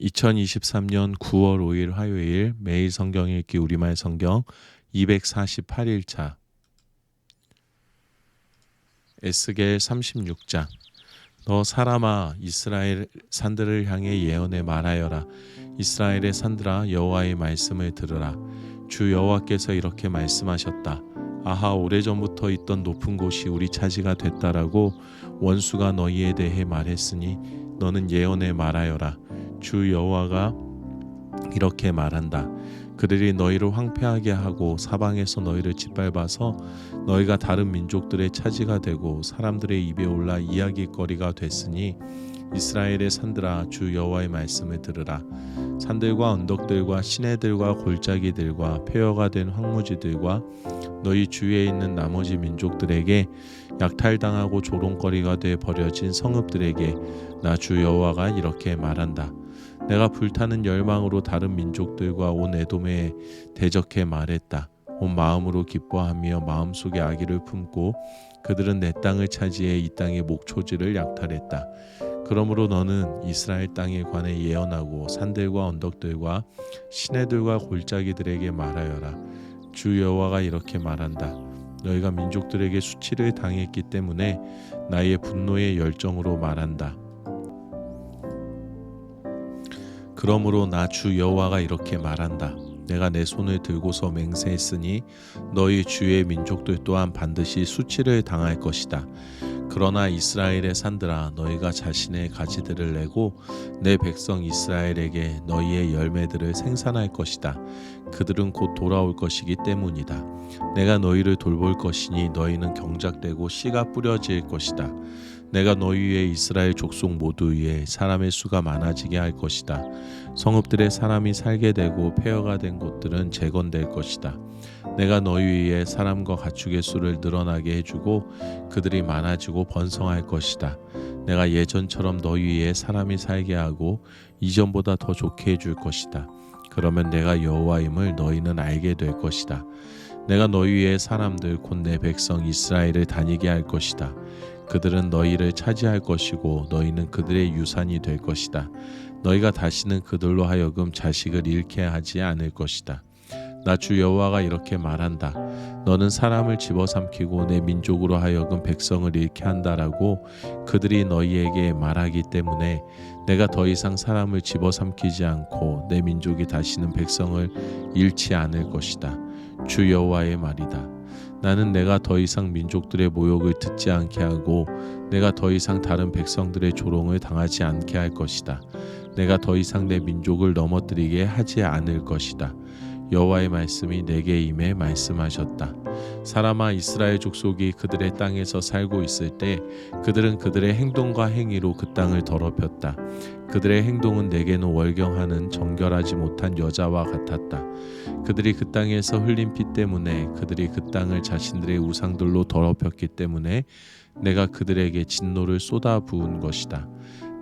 2023년 9월 5일 화요일 매일 성경 읽기 우리말 성경 248일차. 에스겔 36장. 너 사람아 이스라엘 산들을 향해 예언해 말하여라. 이스라엘의 산들아 여호와의 말씀을 들으라. 주 여호와께서 이렇게 말씀하셨다. 아하 오래전부터 있던 높은 곳이 우리 차지가 됐다라고 원수가 너희에 대해 말했으니 너는 예언해 말하여라 주 여호와가 이렇게 말한다. 그들이 너희를 황폐하게 하고 사방에서 너희를 짓밟아서 너희가 다른 민족들의 차지가 되고 사람들의 입에 올라 이야기거리가 됐으니 이스라엘의 산들아 주 여호와의 말씀을 들으라 산들과 언덕들과 시내들과 골짜기들과 폐허가 된 황무지들과 너희 주위에 있는 나머지 민족들에게 약탈당하고 조롱거리가 돼 버려진 성읍들에게 나 주 여호와가 이렇게 말한다 내가 불타는 열망으로 다른 민족들과 온 에돔에 대적해 말했다. 온 마음으로 기뻐하며 마음속에 아기를 품고 그들은 내 땅을 차지해 이 땅의 목초지를 약탈했다. 그러므로 너는 이스라엘 땅에 관해 예언하고 산들과 언덕들과 시내들과 골짜기들에게 말하여라. 주 여호와가 이렇게 말한다. 너희가 민족들에게 수치를 당했기 때문에 나의 분노의 열정으로 말한다. 그러므로 나 주 여호와가 이렇게 말한다. 내가 내 손을 들고서 맹세했으니 너희 주의 민족들 또한 반드시 수치를 당할 것이다. 그러나 이스라엘의 산들아 너희가 자신의 가지들을 내고 내 백성 이스라엘에게 너희의 열매들을 생산할 것이다. 그들은 곧 돌아올 것이기 때문이다. 내가 너희를 돌볼 것이니 너희는 경작되고 씨가 뿌려질 것이다. 내가 너희 위에 이스라엘 족속 모두 위에 사람의 수가 많아지게 할 것이다. 성읍들에 사람이 살게 되고 폐허가 된 곳들은 재건될 것이다. 내가 너희 위에 사람과 가축의 수를 늘어나게 해주고 그들이 많아지고 번성할 것이다. 내가 예전처럼 너희 위에 사람이 살게 하고 이전보다 더 좋게 해줄 것이다. 그러면 내가 여호와임을 너희는 알게 될 것이다. 내가 너희 위에 사람들 곧 내 백성 이스라엘을 다니게 할 것이다. 그들은 너희를 차지할 것이고 너희는 그들의 유산이 될 것이다. 너희가 다시는 그들로 하여금 자식을 잃게 하지 않을 것이다. 나 주 여호와가 이렇게 말한다. 너는 사람을 집어삼키고 내 민족으로 하여금 백성을 잃게 한다라고 그들이 너희에게 말하기 때문에 내가 더 이상 사람을 집어삼키지 않고 내 민족이 다시는 백성을 잃지 않을 것이다. 주 여호와의 말이다. 나는 내가 더 이상 민족들의 모욕을 듣지 않게 하고 내가 더 이상 다른 백성들의 조롱을 당하지 않게 할 것이다. 내가 더 이상 내 민족을 넘어뜨리게 하지 않을 것이다. 여호와의 말씀이 내게 임해 말씀하셨다. 사람아 이스라엘 족속이 그들의 땅에서 살고 있을 때 그들은 그들의 행동과 행위로 그 땅을 더럽혔다. 그들의 행동은 내게는 월경하는 정결하지 못한 여자와 같았다. 그들이 그 땅에서 흘린 피 때문에 그들이 그 땅을 자신들의 우상들로 더럽혔기 때문에 내가 그들에게 진노를 쏟아 부은 것이다.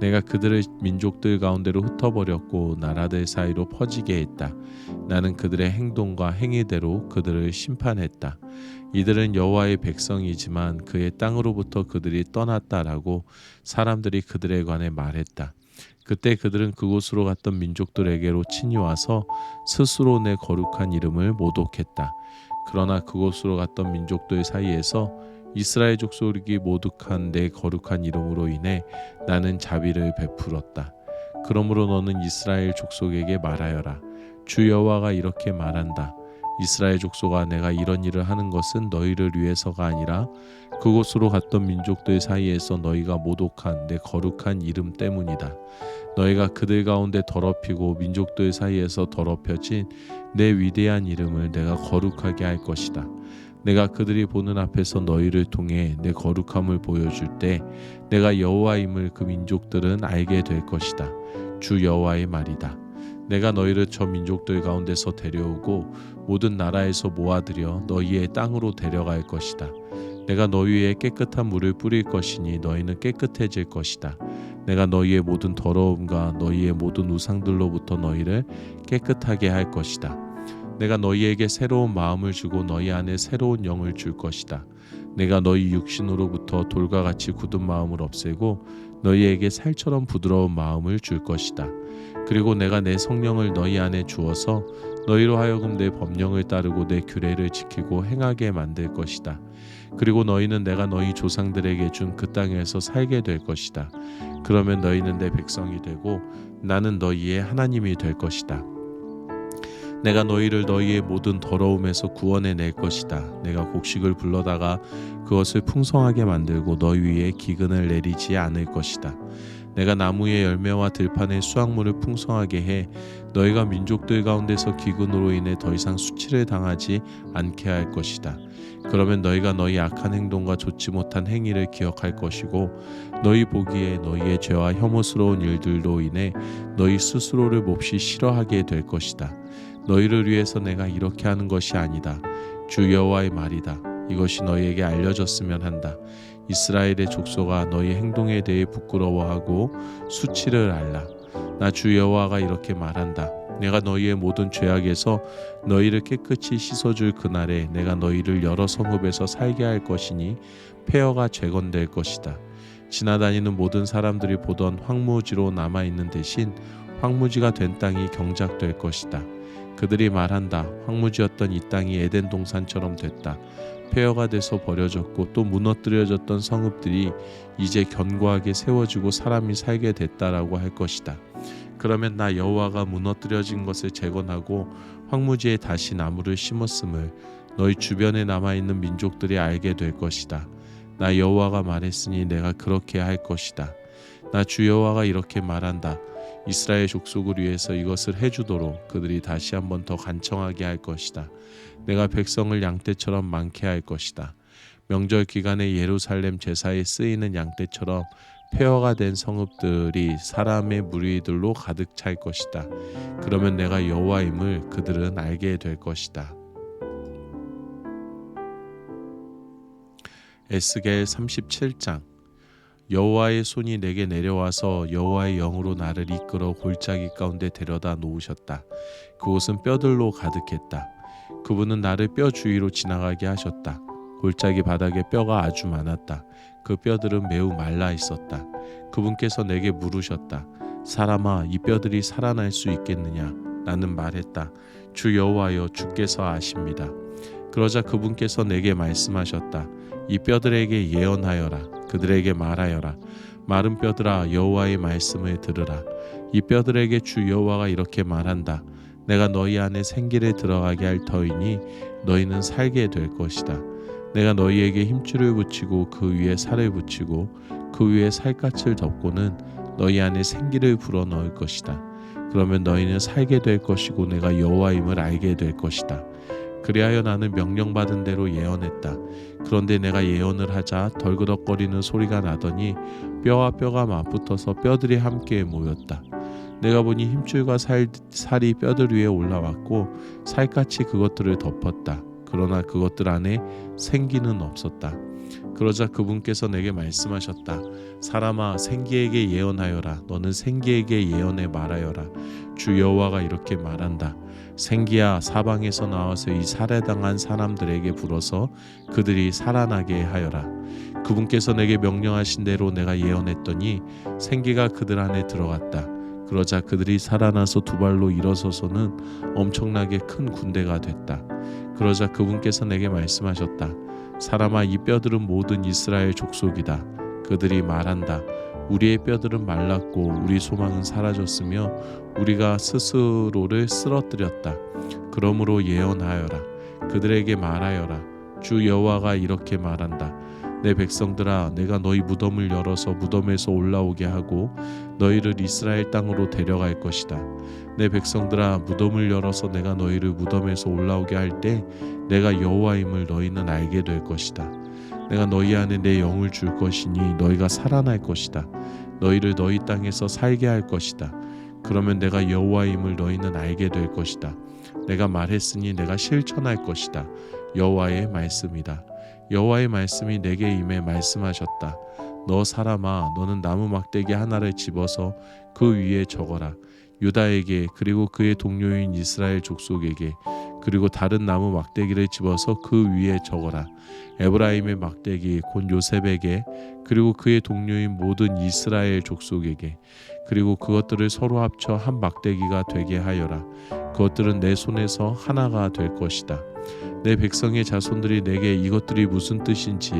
내가 그들을 민족들 가운데로 흩어버렸고 나라들 사이로 퍼지게 했다. 나는 그들의 행동과 행위대로 그들을 심판했다. 이들은 여호와의 백성이지만 그의 땅으로부터 그들이 떠났다라고 사람들이 그들에 관해 말했다. 그때 그들은 그곳으로 갔던 민족들에게로 친히 와서 스스로 내 거룩한 이름을 모독했다. 그러나 그곳으로 갔던 민족들 사이에서 이스라엘 족속이 모독한 내 거룩한 이름으로 인해 나는 자비를 베풀었다. 그러므로 너는 이스라엘 족속에게 말하여라. 주 여호와가 이렇게 말한다. 이스라엘 족속아 내가 이런 일을 하는 것은 너희를 위해서가 아니라 그곳으로 갔던 민족들 사이에서 너희가 모독한 내 거룩한 이름 때문이다. 너희가 그들 가운데 더럽히고 민족들 사이에서 더럽혀진 내 위대한 이름을 내가 거룩하게 할 것이다. 내가 그들이 보는 앞에서 너희를 통해 내 거룩함을 보여줄 때 내가 여호와임을 그 민족들은 알게 될 것이다. 주 여호와의 말이다. 내가 너희를 저 민족들 가운데서 데려오고 모든 나라에서 모아들여 너희의 땅으로 데려갈 것이다. 내가 너희 위에 깨끗한 물을 뿌릴 것이니 너희는 깨끗해질 것이다. 내가 너희의 모든 더러움과 너희의 모든 우상들로부터 너희를 깨끗하게 할 것이다. 내가 너희에게 새로운 마음을 주고 너희 안에 새로운 영을 줄 것이다. 내가 너희 육신으로부터 돌과 같이 굳은 마음을 없애고 너희에게 살처럼 부드러운 마음을 줄 것이다. 그리고 내가 내 성령을 너희 안에 주어서 너희로 하여금 내 법령을 따르고 내 규례를 지키고 행하게 만들 것이다. 그리고 너희는 내가 너희 조상들에게 준 그 땅에서 살게 될 것이다. 그러면 너희는 내 백성이 되고 나는 너희의 하나님이 될 것이다. 내가 너희를 너희의 모든 더러움에서 구원해 낼 것이다. 내가 곡식을 불러다가 그것을 풍성하게 만들고 너희 위에 기근을 내리지 않을 것이다. 내가 나무의 열매와 들판의 수확물을 풍성하게 해 너희가 민족들 가운데서 기근으로 인해 더 이상 수치를 당하지 않게 할 것이다. 그러면 너희가 너희 악한 행동과 좋지 못한 행위를 기억할 것이고 너희 보기에 너희의 죄와 혐오스러운 일들로 인해 너희 스스로를 몹시 싫어하게 될 것이다. 너희를 위해서 내가 이렇게 하는 것이 아니다. 주 여호와의 말이다. 이것이 너희에게 알려졌으면 한다. 이스라엘의 족속아 너희 행동에 대해 부끄러워하고 수치를 알라. 나 주 여호와가 이렇게 말한다. 내가 너희의 모든 죄악에서 너희를 깨끗이 씻어줄 그날에 내가 너희를 여러 성읍에서 살게 할 것이니 폐허가 재건될 것이다. 지나다니는 모든 사람들이 보던 황무지로 남아 있는 대신 황무지가 된 땅이 경작될 것이다. 그들이 말한다. 황무지였던 이 땅이 에덴 동산처럼 됐다. 폐허가 돼서 버려졌고 또 무너뜨려졌던 성읍들이 이제 견고하게 세워지고 사람이 살게 됐다라고 할 것이다. 그러면 나 여호와가 무너뜨려진 것을 재건하고 황무지에 다시 나무를 심었음을 너희 주변에 남아 있는 민족들이 알게 될 것이다. 나 여호와가 말했으니 내가 그렇게 할 것이다. 나 주 여호와가 이렇게 말한다. 이스라엘 족속을 위해서 이것을 해주도록 그들이 다시 한번 더 간청하게 할 것이다. 내가 백성을 양떼처럼 많게 할 것이다. 명절 기간에 예루살렘 제사에 쓰이는 양떼처럼 폐허가 된 성읍들이 사람의 무리들로 가득 찰 것이다. 그러면 내가 여호와임을 그들은 알게 될 것이다. 에스겔 37장 여호와의 손이 내게 내려와서 여호와의 영으로 나를 이끌어 골짜기 가운데 데려다 놓으셨다. 그곳은 뼈들로 가득했다. 그분은 나를 뼈 주위로 지나가게 하셨다. 골짜기 바닥에 뼈가 아주 많았다. 그 뼈들은 매우 말라 있었다. 그분께서 내게 물으셨다. 사람아, 이 뼈들이 살아날 수 있겠느냐? 나는 말했다. 주 여호와여, 주께서 아십니다. 그러자 그분께서 내게 말씀하셨다. 이 뼈들에게 예언하여라. 그들에게 말하여라. 마른 뼈들아, 여호와의 말씀을 들으라. 이 뼈들에게 주 여호와가 이렇게 말한다. 내가 너희 안에 생기를 들어가게 할 터이니 너희는 살게 될 것이다. 내가 너희에게 힘줄을 붙이고 그 위에 살을 붙이고 그 위에 살갗을 덮고는 너희 안에 생기를 불어 넣을 것이다. 그러면 너희는 살게 될 것이고 내가 여호와임을 알게 될 것이다. 그리하여 나는 명령받은 대로 예언했다. 그런데 내가 예언을 하자 덜그덕거리는 소리가 나더니 뼈와 뼈가 맞붙어서 뼈들이 함께 모였다. 내가 보니 힘줄과 살, 살이 뼈들 위에 올라왔고 살같이 그것들을 덮었다. 그러나 그것들 안에 생기는 없었다. 그러자 그분께서 내게 말씀하셨다. 사람아 생기에게 예언하여라. 너는 생기에게 예언해 말하여라. 주 여호와가 이렇게 말한다. 생기야 사방에서 나와서 이 살해당한 사람들에게 불어서 그들이 살아나게 하여라. 그분께서 내게 명령하신 대로 내가 예언했더니 생기가 그들 안에 들어갔다. 그러자 그들이 살아나서 두 발로 일어서서는 엄청나게 큰 군대가 됐다. 그러자 그분께서 내게 말씀하셨다. 사람아 이 뼈들은 모든 이스라엘 족속이다. 그들이 말한다. 우리의 뼈들은 말랐고 우리 소망은 사라졌으며 우리가 스스로를 쓰러뜨렸다. 그러므로 예언하여라. 그들에게 말하여라. 주 여호와가 이렇게 말한다. 내 백성들아 내가 너희 무덤을 열어서 무덤에서 올라오게 하고 너희를 이스라엘 땅으로 데려갈 것이다. 내 백성들아 무덤을 열어서 내가 너희를 무덤에서 올라오게 할 때 내가 여호와임을 너희는 알게 될 것이다. 내가 너희 안에 내 영을 줄 것이니 너희가 살아날 것이다. 너희를 너희 땅에서 살게 할 것이다. 그러면 내가 여호와임을 너희는 알게 될 것이다. 내가 말했으니 내가 실천할 것이다. 여호와의 말씀이다. 여호와의 말씀이 내게 임해 말씀하셨다. 너 사람아 너는 나무 막대기 하나를 집어서 그 위에 적어라. 유다에게 그리고 그의 동료인 이스라엘 족속에게 그리고 다른 나무 막대기를 집어서 그 위에 적어라. 에브라임의 막대기 곧 요셉에게 그리고 그의 동료인 모든 이스라엘 족속에게 그리고 그것들을 서로 합쳐 한 막대기가 되게 하여라. 그것들은 내 손에서 하나가 될 것이다. 내 백성의 자손들이 내게 이것들이 무슨 뜻인지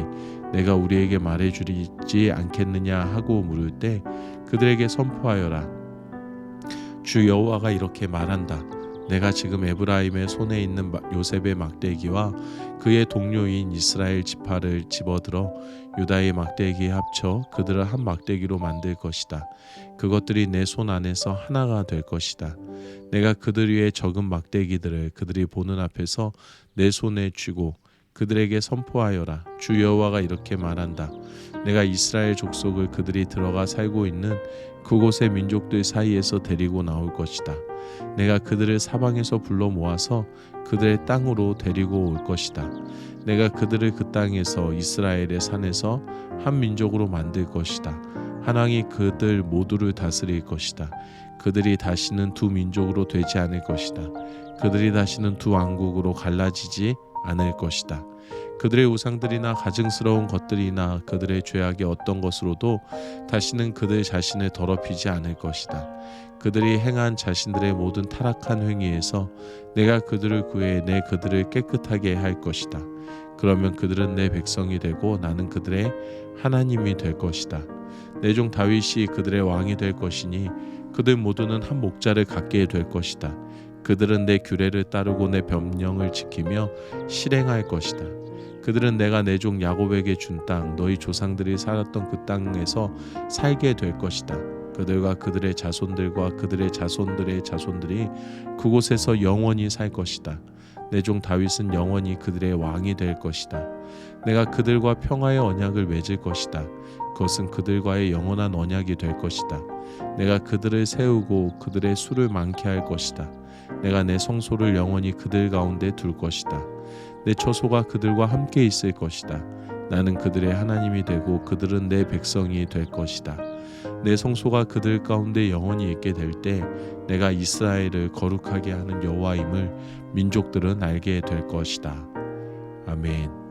내가 우리에게 말해 주리지 않겠느냐 하고 물을 때 그들에게 선포하여라. 주 여호와가 이렇게 말한다. 내가 지금 에브라임의 손에 있는 마- 요셉의 막대기와 그의 동료인 이스라엘 지파를 집어들어 유다의 막대기에 합쳐 그들을 한 막대기로 만들 것이다. 그것들이 내 손 안에서 하나가 될 것이다. 내가 그들 위에 적은 막대기들을 그들이 보는 앞에서 내 손에 쥐고 그들에게 선포하여라. 주 여호와가 이렇게 말한다. 내가 이스라엘 족속을 그들이 들어가 살고 있는 그곳의 민족들 사이에서 데리고 나올 것이다. 내가 그들을 사방에서 불러 모아서 그들의 땅으로 데리고 올 것이다. 내가 그들을 그 땅에서 이스라엘의 산에서 한 민족으로 만들 것이다. 한 왕이 그들 모두를 다스릴 것이다. 그들이 다시는 두 민족으로 되지 않을 것이다. 그들이 다시는 두 왕국으로 갈라지지 않을 것이다. 그들의 우상들이나 가증스러운 것들이나 그들의 죄악의 어떤 것으로도 다시는 그들 자신을 더럽히지 않을 것이다. 그들이 행한 자신들의 모든 타락한 행위에서 내가 그들을 구해 내 그들을 깨끗하게 할 것이다. 그러면 그들은 내 백성이 되고 나는 그들의 하나님이 될 것이다. 내 종 다윗이 그들의 왕이 될 것이니 그들 모두는 한 목자를 갖게 될 것이다. 그들은 내 규례를 따르고 내 변명을 지키며 실행할 것이다. 그들은 내가 내 종 야곱에게 준 땅 너희 조상들이 살았던 그 땅에서 살게 될 것이다. 그들과 그들의 자손들과 그들의 자손들의 자손들이 그곳에서 영원히 살 것이다. 내 종 다윗은 영원히 그들의 왕이 될 것이다. 내가 그들과 평화의 언약을 맺을 것이다. 그것은 그들과의 영원한 언약이 될 것이다. 내가 그들을 세우고 그들의 수를 많게 할 것이다. 내가 내 성소를 영원히 그들 가운데 둘 것이다. 내 처소가 그들과 함께 있을 것이다. 나는 그들의 하나님이 되고 그들은 내 백성이 될 것이다. 내 성소가 그들 가운데 영원히 있게 될 때 내가 이스라엘을 거룩하게 하는 여호와임을 민족들은 알게 될 것이다. 아멘.